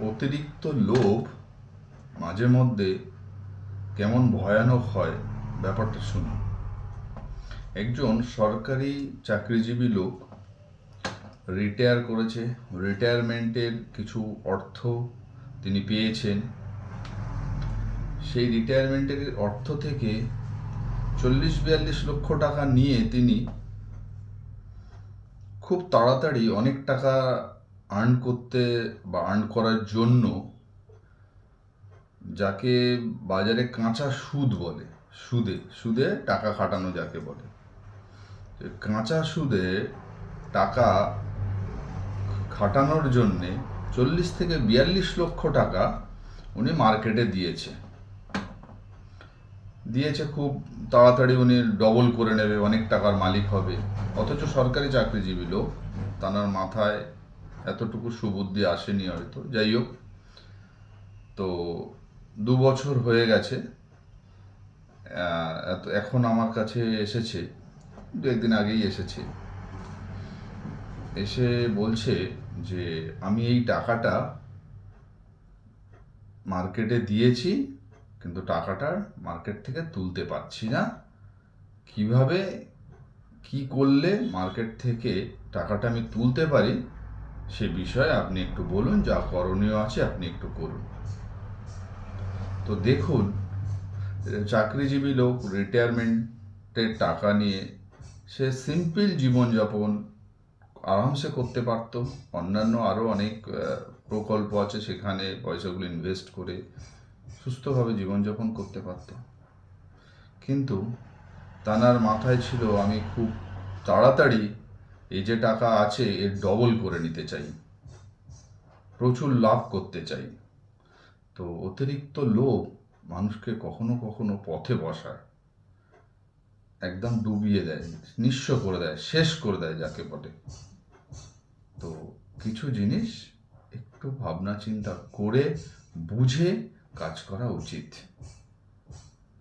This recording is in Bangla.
অতিরিক্ত লোভ মাঝে মধ্যে কেমন ভয়ানক হয়, ব্যাপারটা শুনুন। একজন সরকারি চাকরিজীবী লোক রিটায়ার করেছে, রিটায়ারমেন্টের কিছু অর্থ তিনি পেয়েছেন। সেই রিটায়ারমেন্টের অর্থ থেকে চল্লিশ বিয়াল্লিশ লক্ষ টাকা নিয়ে তিনি খুব তাড়াতাড়ি অনেক টাকা আর্ন করতে বা আর্ন করার জন্য যাকে বাজারে কাঁচা সুদ বলে, সুদে সুদে টাকা খাটানো যাকে বলে। কাঁচা সুদে টাকা খাটানোর জন্যে চল্লিশ থেকে বিয়াল্লিশ লক্ষ টাকা উনি মার্কেটে দিয়েছে। দিয়েছে খুব তাড়াতাড়ি উনি ডবল করে নেবে, অনেক টাকার মালিক হবে। অথচ সরকারি চাকরিজীবী লোক তার মাথায় এতটুকু সুবুদ্ধি আসেনি হয়তো। যাই হোক, তো দু বছর হয়ে গেছে এত- এখন আমার কাছে এসেছে, দু একদিন আগেই এসেছে। এসে বলছে যে, আমি এই টাকাটা মার্কেটে দিয়েছি, কিন্তু টাকাটা মার্কেট থেকে তুলতে পারছি না। কীভাবে, কি করলে মার্কেট থেকে টাকাটা আমি তুলতে পারি সে বিষয়ে আপনি একটু বলুন, যা করণীয় আছে আপনি একটু করুন। তো দেখুন, চাকরিজীবী লোক রিটায়ারমেন্টের টাকা নিয়ে সে সিম্পল জীবনযাপন আরামসে করতে পারত। অন্যান্য আরও অনেক প্রকল্প আছে সেখানে পয়সাগুলো ইনভেস্ট করে সুস্থভাবে জীবনযাপন করতে পারত। কিন্তু তানার মাথায় ছিল, আমি খুব তাড়াতাড়ি এই যে টাকা আছে, এর ডবল করে নিতে চাই। প্রচুর লাভ করতে চাই। তো অতিরিক্ত লোভ মানুষকে কখনো কখনো পথে বসায় একদম ডুবিয়ে দেয়, নিঃস্ব করে দেয়, শেষ করে দেয় যাকে বলে। তো কিছু জিনিস একটু ভাবনা চিন্তা করে বুঝে কাজ করা উচিত।